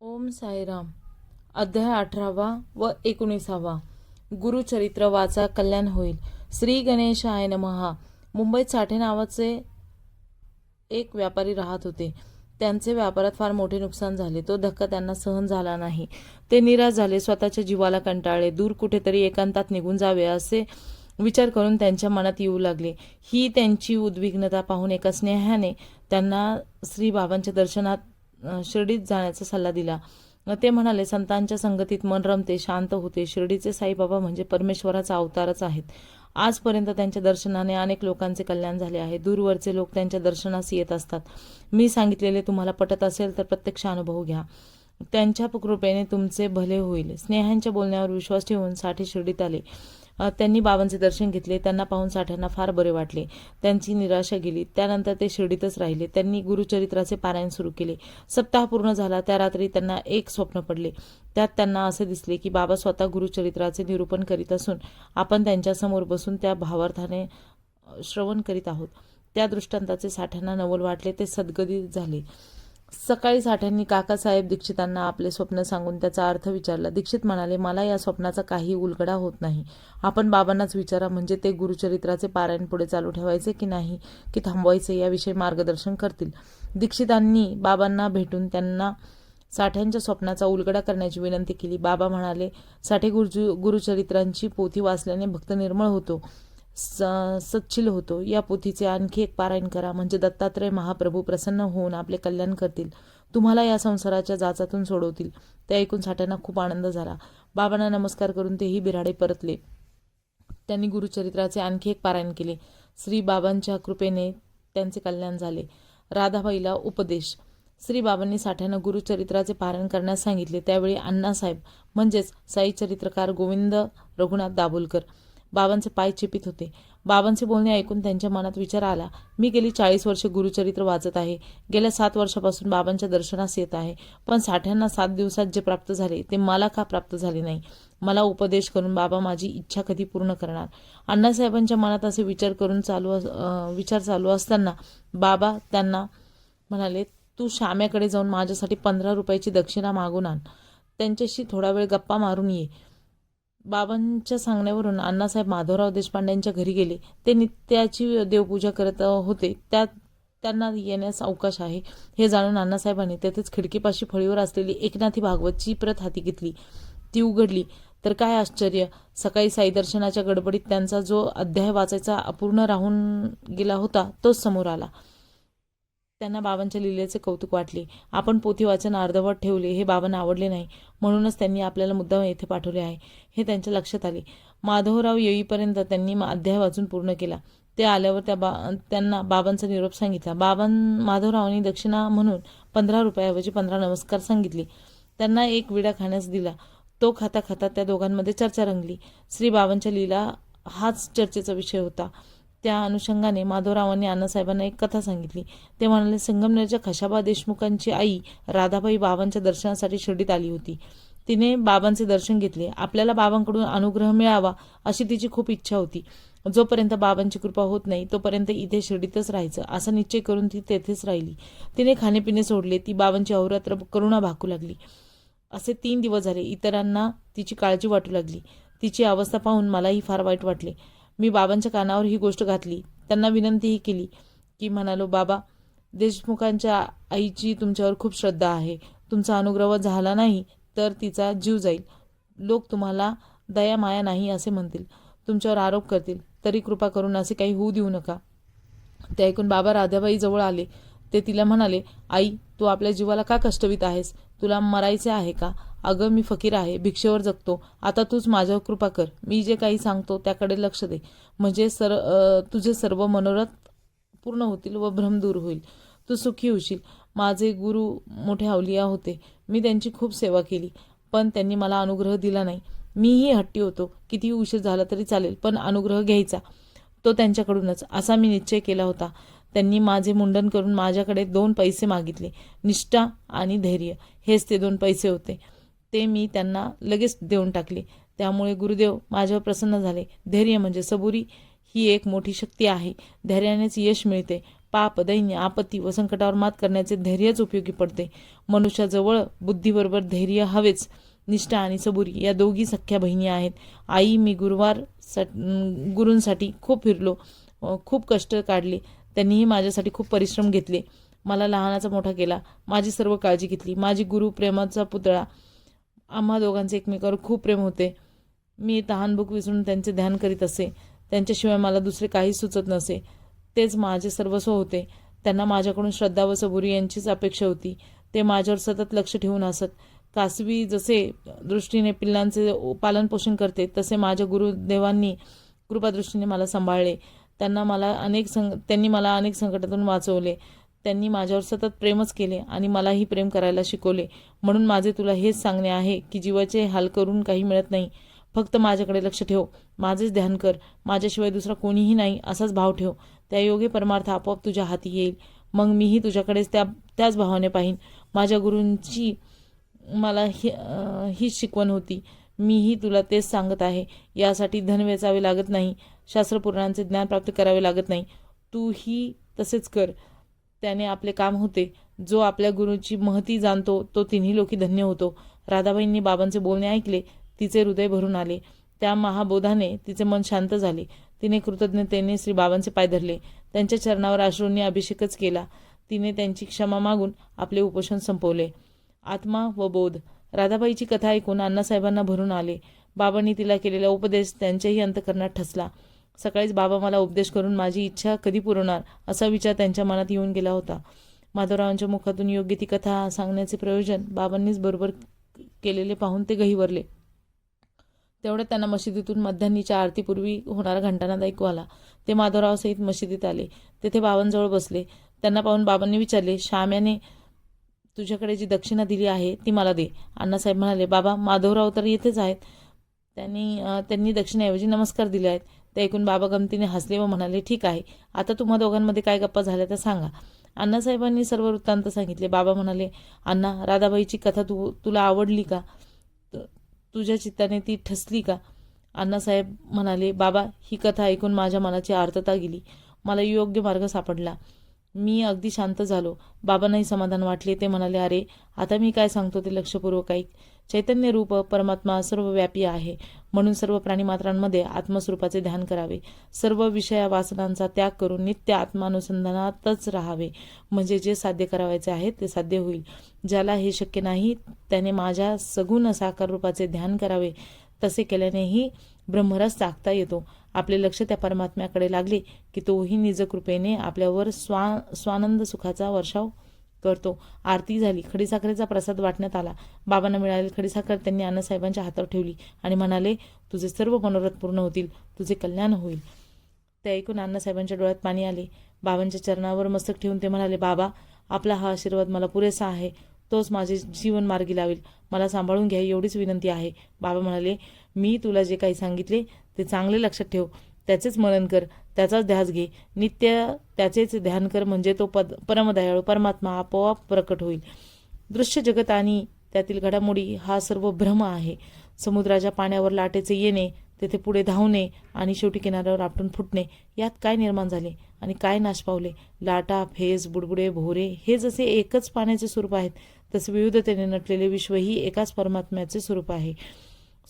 ओम साईराम. अध्याय अठरावा व एकोणीसावा. गुरुचरित्र वाचा कल्याण होईल. श्री गणेशाय नमहा मुंबईत साठे नावाचे एक व्यापारी राहत होते. त्यांचे व्यापारात फार मोठे नुकसान झाले. तो धक्का त्यांना सहन झाला नाही. ते निराश झाले. स्वतःच्या जीवाला कंटाळले. दूर कुठेतरी एकांतात निघून जावे असे विचार करून त्यांच्या मनात येऊ लागले. ही त्यांची उद्विग्नता पाहून एका स्नेहाने त्यांना श्री बाबांच्या दर्शनात शिर्डीत जाण्याचा सल्ला दिला. ते म्हणाले संतांच्या संगतीत मन रमते शांत होते. शिर्डीचे साईबाबा म्हणजे परमेश्वराचा अवतारच आहेत. आजपर्यंत त्यांच्या दर्शनाने अनेक लोकांचे कल्याण झाले आहे. दूरवरचे लोक त्यांच्या दर्शनास येत असतात. मी सांगितलेले तुम्हाला पटत असेल तर प्रत्यक्ष अनुभव घ्या. त्यांच्या कृपेने तुमचे भले होईल. स्नेहांच्या बोलण्यावर विश्वास ठेवून साठी शिर्डीत आले. त्यांनी बाबांचे दर्शन घेतले त्यांना पाहून साठ्यांना फार बरे वाटले. त्यांची निराशा गेली. त्यानंतर ते शिर्डीतच राहिले. त्यांनी गुरुचरित्राचे पारायण सुरू केले. सप्ताह पूर्ण झाला. त्या रात्री त्यांना एक स्वप्न पडले. त्यात त्यांना असे दिसले की बाबा स्वतः गुरुचरित्राचे निरूपण करीत असून आपण त्यांच्यासमोर बसून त्या भावार्थाने श्रवण करीत आहोत. त्या दृष्टांताचे साठ्यांना नवल वाटले. ते सद्गदित झाले. सकाळी साठ्यांनी काकासाहेब दीक्षितांना आपले स्वप्न सांगून त्याचा अर्थ विचारला. दीक्षित म्हणाले मला या स्वप्नाचा काही उलगडा होत नाही. आपण बाबांनाच विचारा म्हणजे ते गुरुचरित्राचे पारायण पुढे चालू ठेवायचे की नाही की थांबवायचे याविषयी मार्गदर्शन करतील. दीक्षितांनी बाबांना भेटून त्यांना साठ्यांच्या स्वप्नाचा उलगडा करण्याची विनंती केली. बाबा म्हणाले साठे गुरुजू गुरुचरित्रांची पोथी वाचल्याने भक्त निर्मळ होतो. स सच्चिल होतो. या पोथीचे आणखी एक पारायण करा म्हणजे दत्तात्रय महाप्रभू प्रसन्न होऊन आपले कल्याण करतील. तुम्हाला या संसाराच्या जाचातून सोडवतील. ते ऐकून साठ्यांना खूप आनंद झाला. बाबांना नमस्कार करून तेही बिराडे परतले. त्यांनी गुरुचरित्राचे आणखी एक पारायण केले. श्री बाबांच्या कृपेने त्यांचे कल्याण झाले. राधाबाईला उपदेश. श्री बाबांनी साठ्यांना गुरुचरित्राचे पारायण करण्यास सांगितले. त्यावेळी अण्णासाहेब म्हणजेच साई चरित्रकार गोविंद रघुनाथ दाभोलकर बाबांचे पाय चिपित होते. बाबांचे बोलणे ऐकून त्यांच्या मनात विचार आला मी गेली चाळीस वर्षे गुरुचरित्र वाचत आहे. गेल्या सात वर्षापासून बाबांच्या दर्शनास येत आहे. पण साठ्यांना सात दिवसात जे प्राप्त झाले ते मला का प्राप्त झाले नाही? मला उपदेश करून बाबा माझी इच्छा कधी पूर्ण करणार? अण्णासाहेबांच्या मनात असे विचार करून चालू अस- विचार चालू असताना बाबा त्यांना म्हणाले तू श्याम्याकडे जाऊन माझ्यासाठी पंधरा रुपयाची दक्षिणा मागून आण. त्यांच्याशी थोडा वेळ गप्पा मारून ये. बाबांच्या सांगण्यावरून अण्णासाहेब माधवराव देशपांड्यांच्या घरी गेले. ते नित्याची देवपूजा करत होते. त्यात त्यांना येण्यास अवकाश आहे. हे जाणून अण्णासाहेबांनी तेथेच खिडकीपाशी फळीवर असलेली एकनाथी भागवतची प्रत हाती घेतली. ती उघडली. तर काय आश्चर्य! सकाळी साई दर्शनाच्या गडबडीत त्यांचा जो अध्याय वाचायचा अपूर्ण राहून गेला होता तोच समोर आला. त्यांना बाबांच्या लिलेचे कौतुक वाटले. आपण पोथी वाचन अर्धवट ठेवले हे बाबांना आवडले नाही. म्हणूनच त्यांनी आपल्याला मुद्दाम येथे पाठवले आहे. हे त्यांच्या लक्षात आले. माधवराव येईपर्यंत त्यांनी अध्याय वाचून पूर्ण केला. ते आल्यावर त्या बा त्यांना बाबांचा निरोप सांगितला. बाबां माधवरावांनी दक्षिणा म्हणून पंधरा रुपयाऐवजी पंधरा नमस्कार सांगितले. त्यांना एक विडा खाण्यास दिला. तो खाता खाता त्या दोघांमध्ये चर्चा रंगली. श्री बाबांच्या लीला हाच चर्चेचा विषय होता. त्या अनुषंगाने माधवरावांनी अण्णासाहेबांना एक कथा सांगितली. ते म्हणाले संगमनेरच्या खशाबा देशमुखांची आई राधाबाई बाबांच्या दर्शनासाठी शिर्डीत आली होती. तिने बाबांचे दर्शन घेतले. आपल्याला बाबांकडून अनुग्रह मिळावा अशी तिची खूप इच्छा होती. जोपर्यंत बाबांची कृपा होत नाही तोपर्यंत इथे शिर्डीतच राहायचं असा निश्चय करून ती तेथेच राहिली. तिने खाणेपिणे सोडले. ती बाबांची अहोरात्र करुणा भाकू लागली. असे तीन दिवस झाले. इतरांना तिची काळजी वाटू लागली. तिची अवस्था पाहून मलाही फार वाईट वाटले. मी बाबांच्या कानावर ही गोष्ट घातली. त्यांना विनंतीही केली की म्हणालो बाबा देशमुखांच्या आईची तुमच्यावर खूप श्रद्धा आहे. तुमचा अनुग्रह झाला नाही तर तिचा जीव जाईल. लोक तुम्हाला दया माया नाही असे म्हणतील. तुमच्यावर आरोप करतील. तरी कृपा करून असे काही होऊ देऊ नका. ते ऐकून बाबा राधाबाई जवळ आले. ते तिला म्हणाले आई तू आपल्या जीवाला का कष्टवीत आहेस? तुला मरायचे आहे का? अगं मी फकीर आहे भिक्षेवर जगतो. आता तूच माझ्यावर कृपा कर. मी जे काही सांगतो त्याकडे लक्ष दे. म्हणजे सर तुझे सर्व मनोरथ पूर्ण होतील व भ्रम दूर होईल. तू सुखी होशील. माझे गुरु मोठे अवलिया होते. मी त्यांची खूप सेवा केली. पण त्यांनी मला अनुग्रह दिला नाही. मीही हट्टी होतो. कितीही उशीर झाला तरी चालेल पण अनुग्रह घ्यायचा. तो त्यांच्याकडूनच. असा मी निश्चय केला होता. त्यांनी माझे मुंडन करून माझ्याकडे दोन पैसे मागितले. निष्ठा आणि धैर्य. हेच ते दोन पैसे होते. ते मी त्यांना लगेच देऊन टाकले. त्यामुळे गुरुदेव माझ्यावर प्रसन्न झाले. धैर्य म्हणजे सबुरी ही एक मोठी शक्ती आहे. धैर्यानेच यश मिळते. पाप दैन्य आपत्ती व संकटावर मात करण्याचे धैर्यच उपयोगी पडते. मनुष्याजवळ बुद्धीबरोबर धैर्य हवेच. निष्ठा आणि सबुरी या दोघी सख्या बहिणी आहेत. आई मी गुरुवार सा- गुरूंसाठी खूप फिरलो. खूप कष्ट काढले. त्यांनीही माझ्यासाठी खूप परिश्रम घेतले. मला लहानाचा मोठा केला. माझी सर्व काळजी घेतली. माझी गुरु प्रेमाचा पुतळा. आम्हा दोघांचे एकमेकावर खूप प्रेम होते. मी तहानभूक विसरून त्यांचे ध्यान करीत असे. त्यांच्याशिवाय मला दुसरे काहीच सुचत नसे. तेच माझे सर्वस्व होते. त्यांना माझ्याकडून श्रद्धा व सबुरी यांचीच अपेक्षा होती. ते माझ्यावर सतत लक्ष ठेवून असत कासवी जसे दृष्टीने पिल्लांचे पालनपोषण करते तसे माझ्या गुरुदेवांनी कृपादृष्टीने मला सांभाळले. त्यांना मला अनेक संग त्यांनी मला अनेक संकटातून वाचवले. त्यांनी माझ्यावर सतत प्रेमच केले आणि मलाही प्रेम करायला शिकवले. म्हणून माझे तुला हेच सांगणे आहे की जीवाचे हाल करून काही मिळत नाही. फक्त माझ्याकडे लक्ष ठेव. माझेच ध्यान कर. माझ्याशिवाय दुसरा कोणीही नाही असाच भाव ठेव. त्या योगे परमार्थ आपोआप तुझ्या हाती येईल. मग मीही तुझ्याकडेच त्या त्याच भावाने पाहीन. माझ्या गुरूंची मला ही हीच शिकवण होती. मीही तुला तेच सांगत आहे. यासाठी धन वेचावे लागत नाही. शास्त्रपुराणांचे ज्ञान प्राप्त करावे लागत नाही. तूही तसेच कर. त्याने आपले काम होते. जो आपल्या गुरुची महती जाणतो तो तिन्ही लोकी धन्य होतो. राधाबाईंनी बाबांचे बोलणे ऐकले तिचे हृदय भरून आले. त्या महाबोधाने तिचे मन शांत झाले. तिने कृतज्ञतेने श्री बाबांचे पाय धरले. त्यांच्या चरणावर अश्रूंनी अभिषेकच केला. तिने त्यांची क्षमा मागून आपले उपोषण संपवले. आत्मा व बोध. राधाबाईची कथा ऐकून अण्णासाहेबांना भरून आले. बाबांनी तिला केलेला उपदेश त्यांच्याही अंतकरणात ठसला. सकाळीच बाबा मला उपदेश करून माझी इच्छा कधी पुरवणार असा विचार त्यांच्या मनात येऊन गेला होता. माधवरावांच्या मुखातून योग्य ती कथा सांगण्याचे प्रयोजन बाबांनीच बरोबर केलेले पाहून ते गहिवरले तेवढ्यात त्यांना मशिदीतून मध्यान्नीच्या आरतीपूर्वी होणारा घंटानाद ऐकू आला. ते माधवरावसहित मशिदीत आले. तेथे बाबांजवळ बसले. त्यांना पाहून बाबांनी विचारले श्याम्याने तुझ्याकडे जी दक्षिणा दिली आहे ती मला दे. अण्णासाहेब म्हणाले बाबा माधवराव तर येथेच आहेत. त्यांनी त्यांनी दक्षिणेऐवजी नमस्कार दिले आहेत. ते ऐकून बाबा गमतीने हसले व म्हणाले ठीक आहे. आता तुम्हा दोघांमध्ये काय गप्पा झाल्या त्या सांगा. अण्णासाहेबांनी सर्व वृत्तांत सांगितले. बाबा म्हणाले अण्णा राधाबाईची कथा तू तुला आवडली का? तुझ्या चित्ताने ती ठसली का? अण्णासाहेब म्हणाले बाबा ही कथा ऐकून माझ्या मनाची आर्तता गेली. मला योग्य मार्ग सापडला. मी अगदी शांत झालो. बाबांनाही समाधान वाटले. ते म्हणाले अरे आता मी काय सांगतो ते लक्षपूर्वक ऐक. चैतन्य रूप परमात्मा सर्वव्यापी आहे. म्हणून सर्व प्राणीमात्रांमध्ये आत्मस्वरूपाचे ध्यान करावे. सर्व विषया वासनांचा त्याग करून नित्य आत्मानुसंधानातच राहावे. म्हणजे जे साध्य करावायचे आहे ते साध्य होईल. ज्याला हे शक्य नाही त्याने माझ्या सगुण साकार रूपाचे ध्यान करावे. तसे केल्यानेही ब्रह्मरस चाकता येतो. आपले लक्ष त्या परमात्म्याकडे लागले की तोही निजकृपेने आपल्यावर स्वा स्वानंद सुखाचा वर्षाव करतो. आरती झाली. खडीसाखरेचा प्रसाद वाटण्यात आला. बाबांना मिळालेली खडीसाखर त्यांनी अण्णासाहेबांच्या हातावर ठेवली आणि म्हणाले तुझे सर्व मनोरथ पूर्ण होतील. तुझे कल्याण होईल. ते ऐकून अण्णासाहेबांच्या डोळ्यात पाणी आले. बाबांच्या चरणावर मस्तक ठेवून ते म्हणाले बाबा आपला हा आशीर्वाद मला पुरेसा आहे. तोच माझे जीवन मार्गी लावेल. मला सांभाळून घ्या एवढीच विनंती आहे. बाबा म्हणाले मी तुला जे काही सांगितले ते चांगले लक्षात ठेव. त्याचेच मनन कर त्याचाच ध्यास घे. नित्य त्याचेच ध्यान कर म्हणजे तो पद परमदयाळू परमात्मा आपोआप प्रकट होईल. दृश्य जगत आणि त्यातील घडामोडी हा सर्व भ्रम आहे. समुद्राच्या पाण्यावर लाटेचे येणे तेथे पुढे धावणे आणि शेवटी किनाऱ्यावर आपटून फुटणे यात काय निर्माण झाले आणि काय नाश पावले? लाटा फेस बुडबुडे भोरे हे जसे एकच पाण्याचे स्वरूप आहेत तसे विविधतेने नटलेले विश्वही एकाच परमात्म्याचे स्वरूप आहे.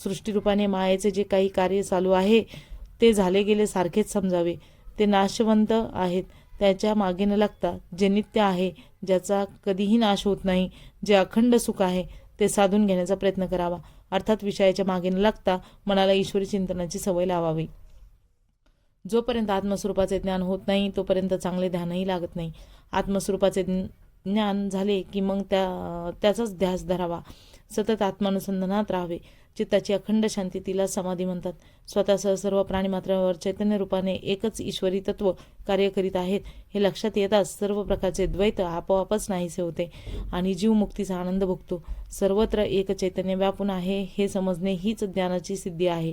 सृष्टीरूपाने मायेचे जे काही कार्य चालू आहे ते झाले गेले सारखेच समजावे. ते नाशवंत आहेत. त्याच्यामागे न लागता जे नित्य आहे ज्याचा कधीही नाश होत नाही जे अखंड सुख आहे ते साधून घेण्याचा प्रयत्न करावा. अर्थात विषयाच्या मागे न लागता मनाला ईश्वरी चिंतनाची सवय लावावी. जोपर्यंत आत्मस्वरूपाचे ज्ञान होत नाही तोपर्यंत चांगले ध्यानही लागत नाही. आत्मस्वरूपाचे ज्ञान झाले की मग त्या त्याचाच ध्यास धरावा. सतत आत्मानुसंधानात राहावे. चित्ताची अखंड शांती तिला समाधी म्हणतात. स्वतःसह सर्व प्राणीमात्रावर चैतन्य रूपाने एकच ईश्वरी तत्व कार्य करीत आहेत. हे लक्षात येताच सर्व प्रकारचे द्वैत आपोआपच नाहीसे होते आणि जीव मुक्तीचा आनंद भोगतो. सर्वत्र एक चैतन्य व्यापून आहे हे समजणे हीच ज्ञानाची सिद्धी आहे.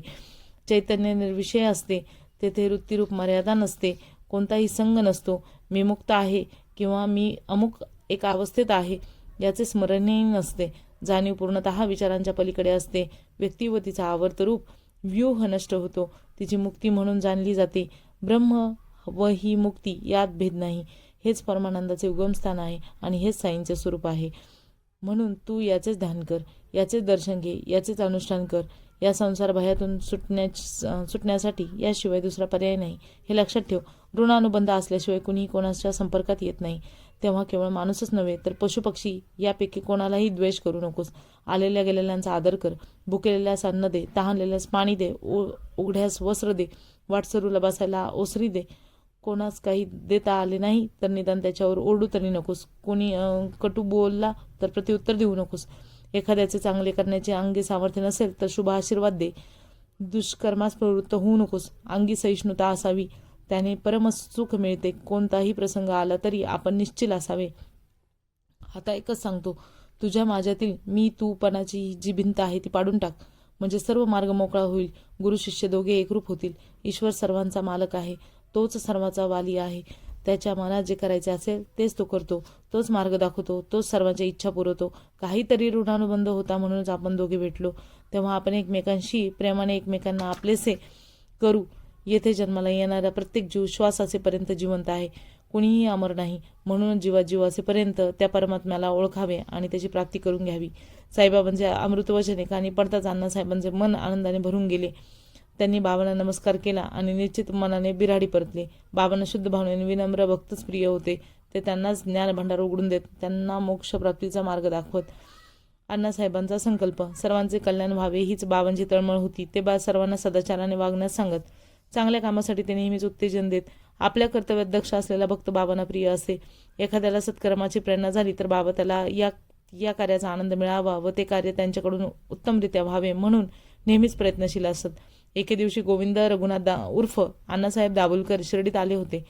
चैतन्य निर्विषय असते तेथे वृत्तीरूप मर्यादा नसते कोणताही संग नसतो. मी मुक्त आहे किंवा मी अमुक एका अवस्थेत आहे याचे स्मरणही नसते. जाणीव पूर्णतः विचारांच्या पलीकडे असते. व्यक्ती व तिचा आवर्त रूप व्यूह नष्ट होतो. तिची मुक्ती म्हणून जाणली जाते. ब्रह्म व ही मुक्ती यात भेद नाही. हेच परमानंदाचे उगमस्थान आहे आणि हेच साईंचे स्वरूप आहे. म्हणून तू याचेच ध्यान कर याचेच दर्शन घे याचेच अनुष्ठान कर. या संसार भयातून सुटण्या सुटण्यासाठी याशिवाय दुसरा पर्याय नाही. हे लक्षात ठेव. ऋणानुबंध असल्याशिवाय कुणीही कोणाच्या संपर्कात येत नाही. तेव्हा केवळ माणूसच नव्हे तर पशुपक्षी यापैकी कोणालाही द्वेष करू नकोस. आलेल्या गेलेल्यांचा आदर कर. भुकेलेल्यास अन्न दे तहानलेल्यास पाणी दे उ उघड्यास वस्त्र दे वाटसरूला बसायला ओसरी दे. कोणास काही देता आले नाही तर निदान त्याच्यावर ओरडू तरी नकोस. कोणी कटू बोलला तर प्रत्युत्तर देऊ नकोस. एखाद्याचे चांगले करण्याचे अंगी सामर्थ्य नसेल तर शुभ आशीर्वाद दे. दुष्कर्मास प्रवृत्त होऊ नकोस. अंगी सहिष्णुता असावी. त्याने परमसुख मिळते. कोणताही प्रसंग आला तरी आपण निश्चिल असावे. आता एकच सांगतो. तुझ्या माझ्यातील मी तूपणाची जी भिंत आहे ती पाडून टाक. म्हणजे सर्व मार्ग मोकळा होईल. गुरु शिष्य दोघे एकरूप होतील. ईश्वर सर्वांचा मालक आहे. तोच सर्वांचा वाली आहे. त्याच्या मनात जे करायचे असेल तेच तो करतो. तोच मार्ग दाखवतो. तोच सर्वांच्या इच्छा पुरवतो. काहीतरी ऋणानुबंध होता म्हणूनच आपण दोघे भेटलो. तेव्हा आपण एकमेकांशी प्रेमाने एकमेकांना आपलेसे करू. येथे जन्माला येणारा प्रत्येक जीव श्वास असेपर्यंत जिवंत आहे. कुणीही अमर नाही. म्हणून जीवा जीव असेपर्यंत त्या परमात्म्याला ओळखावे आणि त्याची प्राप्ती करून घ्यावी. साईबाबांचे अमृतवचने आणि पडताच अण्णासाहेबांचे मन आनंदाने भरून गेले. त्यांनी बाबांना नमस्कार केला आणि निश्चित मनाने बिराडी परतले. बाबांना शुद्ध भावनेने विनम्र भक्तच प्रिय होते. ते त्यांनाच ज्ञानभंडार उघडून देत त्यांना मोक्षप्राप्तीचा मार्ग दाखवत. अण्णासाहेबांचा संकल्प सर्वांचे कल्याण व्हावे हीच बाबांची तळमळ होती. ते बा सर्वांना सदाचाराने वागण्यास सांगत चांगल्या कामासाठी ते नेहमीच उत्तेजन देत. आपल्या कर्तव्यात दक्ष असलेला भक्त बाबांना प्रिय असे. एखाद्याला सत्कर्माची प्रेरणा झाली तर बाबा त्याला या या कार्याचा आनंद मिळावा व ते कार्य त्यांच्याकडून उत्तमरित्या व्हावे म्हणून नेहमीच प्रयत्नशील असत. एके दिवशी गोविंद रघुनाथ दा उर्फ अण्णासाहेब दाभोलकर शिर्डीत आले होते.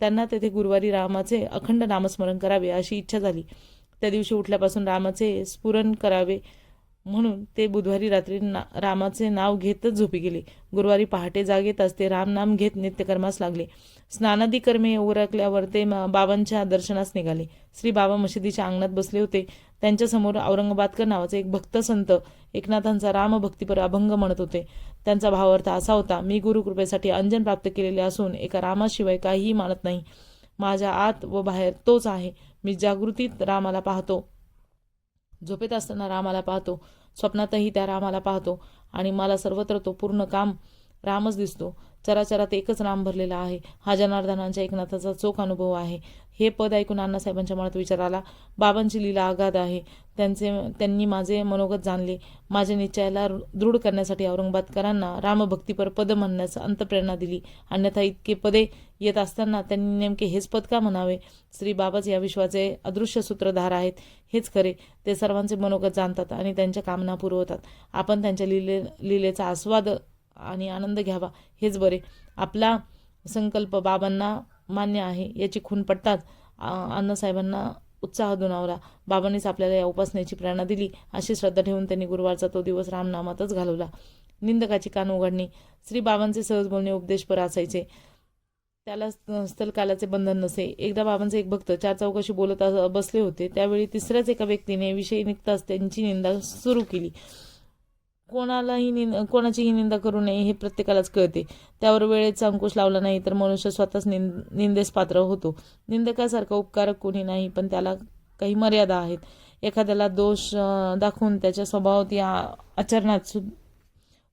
त्यांना तेथे गुरुवारी रामाचे अखंड नामस्मरण करावे अशी इच्छा झाली. त्या दिवशी उठल्यापासून रामाचे स्फुरण करावे म्हणून ते बुधवारी रात्री ना रामाचे नाव घेतच झोपी गेले. गुरुवारी पहाटे जागेतच ते रामनाम घेत नित्यकर्मास लागले. स्नानादी कर्मे उरकल्यावर ते म- बाबांच्या दर्शनास निघाले. श्री बाबा मशिदीच्या अंगणात बसले होते. त्यांच्यासमोर औरंगाबादकर नावाचे एक भक्त संत एकनाथांचा रामभक्तीपर अभंग म्हणत होते. त्यांचा भावार्थ असा होता मी गुरुकृपेसाठी अंजन प्राप्त केलेले असून एका रामाशिवाय काहीही मानत नाही. माझ्या आत व बाहेर तोच आहे. मी जागृतीत रामाला पाहतो. झोपेत असताना रामाला पाहतो. स्वप्नातही त्या रामाला पाहतो आणि मला सर्वत्र तो पूर्ण काम रामच दिसतो. चराचरात एकच राम भरलेला आहे. हा जनार्दनांच्या एकनाथाचा चोख अनुभव आहे. हे पद ऐकून अण्णासाहेबांच्या मनात विचार आला. बाबांची लीला आगाध आहे. त्यांचे त्यांनी माझे मनोगत जाणले. माझ्या निश्चयाला दृढ करण्यासाठी औरंगाबादकरांना रामभक्तीपर पद म्हणण्यास अंतप्रेरणा दिली. अन्यथा इतके पदे येत असताना त्यांनी नेमके हेच पद का म्हणावे? श्री बाबाच या विश्वाचे अदृश्य सूत्रधार आहेत. हेच खरे. ते सर्वांचे मनोगत जाणतात आणि त्यांच्या कामना पुरवतात. आपण त्यांच्या लिले लीलेचा आस्वाद आणि आनंद घ्यावा. हेच बरे. आपला संकल्प बाबांना मान्य आहे. याची खून पडताच अण्णासाहेबांना उत्साह दुणावला. बाबांनीच आपल्याला या उपासनेची प्रेरणा दिली. अशी श्रद्धा ठेवून त्यांनी गुरुवारचा तो दिवस रामनामातच घालवला. निंदकाची कान उघडणी. श्री बाबांचे सहज बोलणे उपदेशपर असायचे. त्याला स्थलकालाचे बंधन नसे. एकदा बाबांचे एक भक्त चार चौकशी बोलत अस- बसले होते. त्यावेळी तिसऱ्याच एका व्यक्तीने विषयी निघताच त्यांची निंदा सुरू केली. कोणालाही निंद कोणाचीही निंदा करू नये हे प्रत्येकालाच कळते. त्यावर वेळेचा अंकुश लावला नाही तर मनुष्य स्वतःच निंद निंदेस पात्र होतो. निंदकासारखा उपकारक कोणी नाही पण त्याला काही मर्यादा आहेत. एखाद्याला दोष दाखवून त्याच्या स्वभावात या आचरणात सु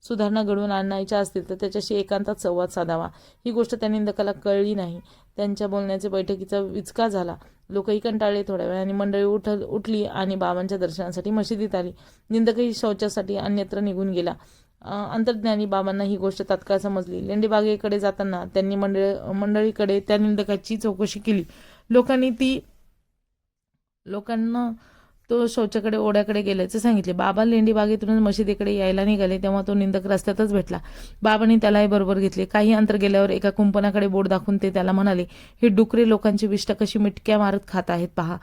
सुधारणा घडवून आणायच्या असतील तर त्याच्याशी एकांतात संवाद साधावा. ही गोष्ट त्या निंदकाला कळली नाही. त्यांच्या बोलण्याचे बैठकीचा विचका झाला. लोकही कंटाळले थोड्या वेळाने. मंडळी उठ उठली आणि बाबांच्या दर्शनासाठी मशिदीत आली. निंदकही शौचासाठी अन्यत्र निघून गेला. अंतर्ज्ञानी बाबांना ही गोष्ट तात्काळ समजली. लेंडीबागेकडे जाताना त्यांनी मंडळ मंडळीकडे त्या निंदकाची चौकशी केली. लोकांनी ती लोकांना तो शौचाकडे ओढ्याकडे गेल्याचे सांगितले. बाबा लेंडी बागेतूनच मशिदीकडे यायला निघाले तेव्हा तो निंदक रस्त्यातच भेटला. बाबांनी त्यालाही बरोबर घेतले. काही अंतर गेल्यावर एका कुंपणाकडे बोट दाखवून ते त्याला म्हणाले ही डुकरे लोकांची विष्ट कशी मिटक्या मारत खात आहेत पहा.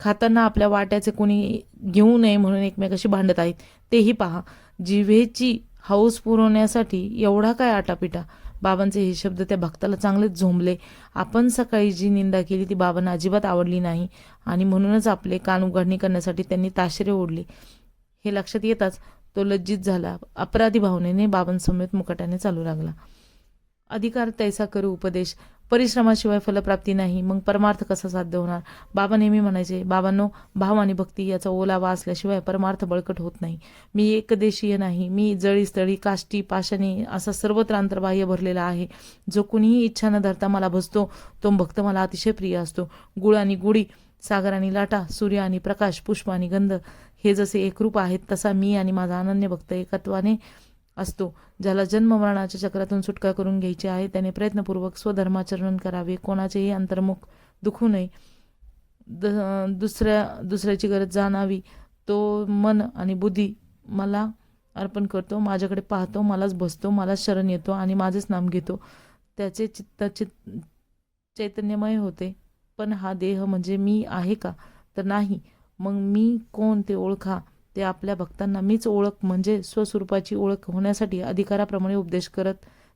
खाताना आपल्या वाट्याचे कोणी घेऊ नये म्हणून एकमेकाशी भांडत आहेत. तेही पहा. जिव्हेची हौस पुरवण्यासाठी एवढा काय आटापिटा? बाबांचे हे शब्द त्या भक्ताला चांगलेच झोंबले. आपण सकाळी जी निंदा केली ती बाबांना अजिबात आवडली नाही. आणि म्हणूनच आपले कान उघडणी करण्यासाठी त्यांनी ताशेरे ओढले. हे लक्षात येताच तो लज्जित झाला. अपराधी भावनेने बाबांसमवेत मुकाट्याने चालू लागला. अधिकार तैसा करू उपदेश. परिश्रमाशिवाय फलप्राप्ती नाही. मग परमार्थ कसा साध्य होणार? बाबा नेहमी म्हणायचे बाबांनो भाव आणि भक्ती याचा ओलावा असल्याशिवाय परमार्थ बळकट होत नाही. मी एकदेशीय नाही. मी जळी स्थळी काष्टी पाषाणी असा सर्वत्र अंतर्बाह्य भरलेला आहे. जो कुणीही इच्छा न धरता मला भजतो तो भक्त मला अतिशय प्रिय असतो. गुळ आणि गुढी सागर आणि लाटा सूर्य आणि प्रकाश पुष्प आणि गंध हे जसे एकरूप आहेत तसा मी आणि माझा अनन्य भक्त एकत्वाने असतो ज्याला जन्म मरणाच्या चक्रातून सुटका करून घ्यायची आहे त्याने प्रयत्नपूर्वक स्वधर्माचरण करावे. कोणाचेही अंतर्मुख दुखू नये. द दुसऱ्या दुसऱ्याची गरज जाणावी. तो मन आणि बुद्धी मला अर्पण करतो माझ्याकडे पाहतो मलाच बसतो मलाच शरण येतो आणि माझेच नाम घेतो. त्याचे चित्त चित चैतन्यमय होते. पण हा देह म्हणजे मी आहे का? तर नाही. मग मी कोण ते ओळखा? ते आपल्या भक्तांना मीच ओळख म्हणजे स्वस्वरूपाची ओळख होण्यासाठी अधिकाराप्रमाणे उपदेश करत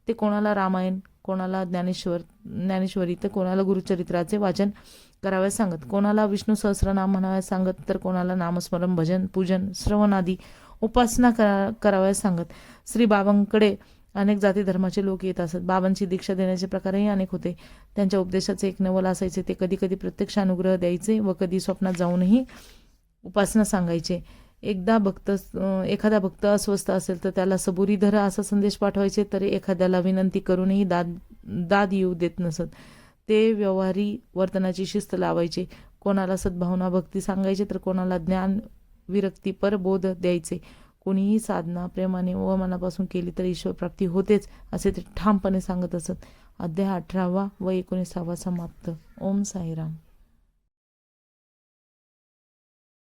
ते कोणाला रामायण कोणाला ज्ञानेश्वर ज्ञानेश्वरी तर कोणाला गुरुचरित्राचे वाचन करावयास सांगत कोणाला विष्णू सहस्रनाम म्हणावयास सांगत तर कोणाला नामस्मरण भजन पूजन श्रवण आदी उपासना करा करावयास सांगत. श्री बाबांकडे अनेक जाती धर्माचे लोक येत असत. बाबांची दीक्षा देण्याचे प्रकारही अनेक होते. त्यांच्या उपदेशाचे एक नवल असायचे. ते कधी कधी प्रत्यक्ष अनुग्रह द्यायचे व कधी स्वप्नात जाऊनही उपासना सांगायचे. एकदा भक्त एखादा भक्त अस्वस्थ असेल तर त्याला सबुरी धरा असा संदेश पाठवायचे तरी एखाद्याला विनंती करूनही दाद दाद येऊ देत नसत. ते व्यवहारी वर्तनाची शिस्त लावायचे. कोणाला सद्भावना भक्ती सांगायचे तर कोणाला ज्ञान विरक्ती परबोध द्यायचे. कोणीही साधना प्रेमाने व मनापासून केली तर ईश्वर प्राप्ती होतेच असे ते ठामपणे सांगत असत. अध्याय अठरावा व एकोणीसावा समाप्त. ओम साईराम.